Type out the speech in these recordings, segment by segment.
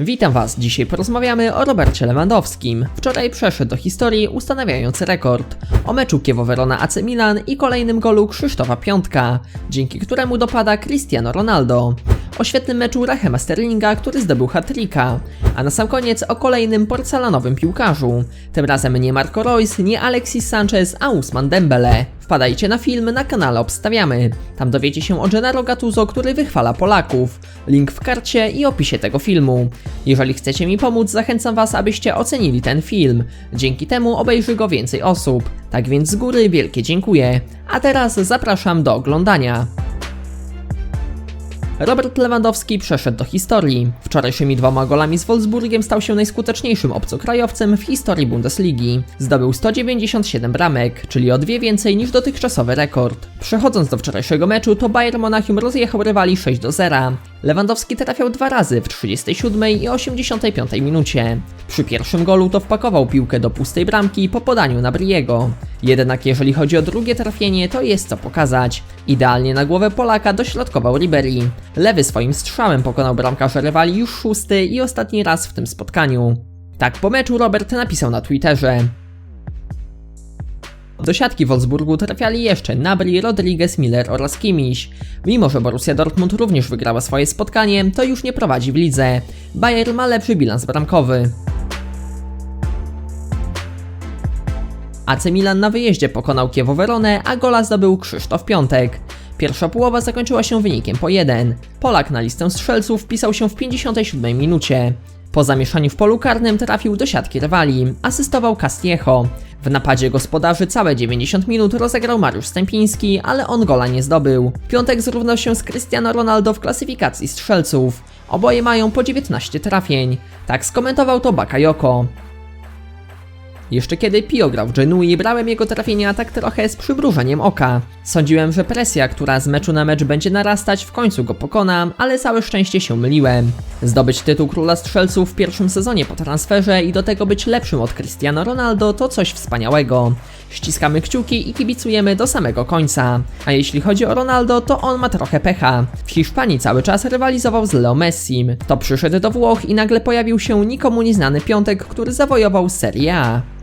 Witam Was, dzisiaj porozmawiamy o Robercie Lewandowskim. Wczoraj przeszedł do historii ustanawiając rekord o meczu Kiewo-Verona AC Milan i kolejnym golu Krzysztofa Piątka, dzięki któremu dopada Cristiano Ronaldo. O świetnym meczu Rahema Sterlinga, który zdobył hat-tricka, a na sam koniec o kolejnym porcelanowym piłkarzu. Tym razem nie Marco Reus, nie Alexis Sanchez, a Usman Dembele. Wpadajcie na film, na kanale obstawiamy. Tam dowiecie się o Gennaro Gattuso, który wychwala Polaków. Link w karcie i opisie tego filmu. Jeżeli chcecie mi pomóc, zachęcam Was, abyście ocenili ten film. Dzięki temu obejrzy go więcej osób. Tak więc z góry wielkie dziękuję. A teraz zapraszam do oglądania. Robert Lewandowski przeszedł do historii. Wczorajszymi dwoma golami z Wolfsburgiem stał się najskuteczniejszym obcokrajowcem w historii Bundesligi. Zdobył 197 bramek, czyli o dwie więcej niż dotychczasowy rekord. Przechodząc do wczorajszego meczu, to Bayern Monachium rozjechał rywali 6 do 0. Lewandowski trafiał dwa razy w 37 i 85 minucie. Przy pierwszym golu to wpakował piłkę do pustej bramki po podaniu na Briego. Jednak jeżeli chodzi o drugie trafienie, to jest co pokazać. Idealnie na głowę Polaka dośrodkował Ribery. Lewy swoim strzałem pokonał bramkarza rywali już szósty i ostatni raz w tym spotkaniu. Tak po meczu Robert napisał na Twitterze. Do siatki Wolfsburgu trafiali jeszcze Nabri, Rodriguez, Miller oraz Kimiś. Mimo, że Borussia Dortmund również wygrała swoje spotkanie, to już nie prowadzi w lidze. Bayern ma lepszy bilans bramkowy. AC Milan na wyjeździe pokonał Kiewo Veronę, a gola zdobył Krzysztof Piątek. Pierwsza połowa zakończyła się wynikiem po 1. Polak na listę strzelców wpisał się w 57 minucie. Po zamieszaniu w polu karnym trafił do siatki rywali, asystował Castillejo. W napadzie gospodarzy całe 90 minut rozegrał Mariusz Stępiński, ale on gola nie zdobył. Piątek zrównał się z Cristiano Ronaldo w klasyfikacji strzelców. Oboje mają po 19 trafień. Tak skomentował to Bakayoko. Jeszcze kiedy Pio grał Genui, brałem jego trafienia tak trochę z przybrużeniem oka. Sądziłem, że presja, która z meczu na mecz będzie narastać, w końcu go pokona, ale całe szczęście się myliłem. Zdobyć tytuł króla strzelców w pierwszym sezonie po transferze i do tego być lepszym od Cristiano Ronaldo to coś wspaniałego. Ściskamy kciuki i kibicujemy do samego końca. A jeśli chodzi o Ronaldo, to on ma trochę pecha. W Hiszpanii cały czas rywalizował z Leo Messim. To przyszedł do Włoch i nagle pojawił się nikomu nieznany piątek, który zawojował Serie A.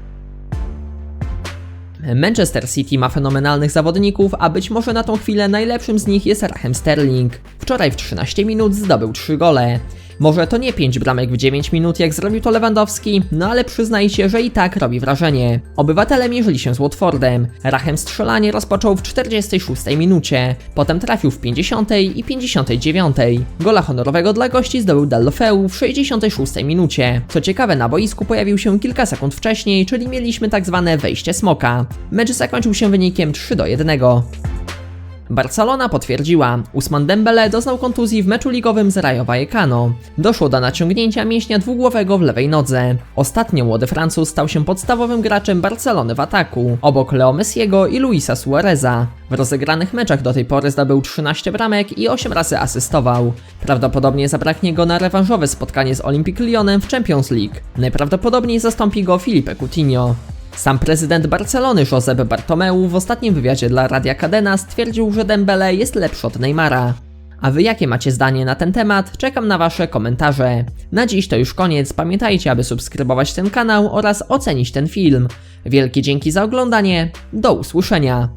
Manchester City ma fenomenalnych zawodników, a być może na tą chwilę najlepszym z nich jest Raheem Sterling. Wczoraj w 13 minut zdobył 3 gole. Może to nie 5 bramek w 9 minut, jak zrobił to Lewandowski, no ale przyznajcie, że i tak robi wrażenie. Obywatele mierzyli się z Watfordem. Rachem strzelanie rozpoczął w 46 minucie, potem trafił w 50 i 59. Gola honorowego dla gości zdobył Dallofeu w 66 minucie. Co ciekawe, na boisku pojawił się kilka sekund wcześniej, czyli mieliśmy tak zwane wejście smoka. Mecz zakończył się wynikiem 3 do 1. Barcelona potwierdziła, Usman Dembele doznał kontuzji w meczu ligowym z Rayo Vallecano. Doszło do naciągnięcia mięśnia dwugłowego w lewej nodze. Ostatnio młody Francuz stał się podstawowym graczem Barcelony w ataku, obok Leo Messiego i Luisa Suareza. W rozegranych meczach do tej pory zdobył 13 bramek i 8 razy asystował. Prawdopodobnie zabraknie go na rewanżowe spotkanie z Olympique Lyonem w Champions League. Najprawdopodobniej zastąpi go Felipe Coutinho. Sam prezydent Barcelony Josep Bartomeu w ostatnim wywiadzie dla Radia Cadena stwierdził, że Dembele jest lepszy od Neymara. A wy jakie macie zdanie na ten temat? Czekam na wasze komentarze. Na dziś to już koniec. Pamiętajcie, aby subskrybować ten kanał oraz ocenić ten film. Wielkie dzięki za oglądanie. Do usłyszenia.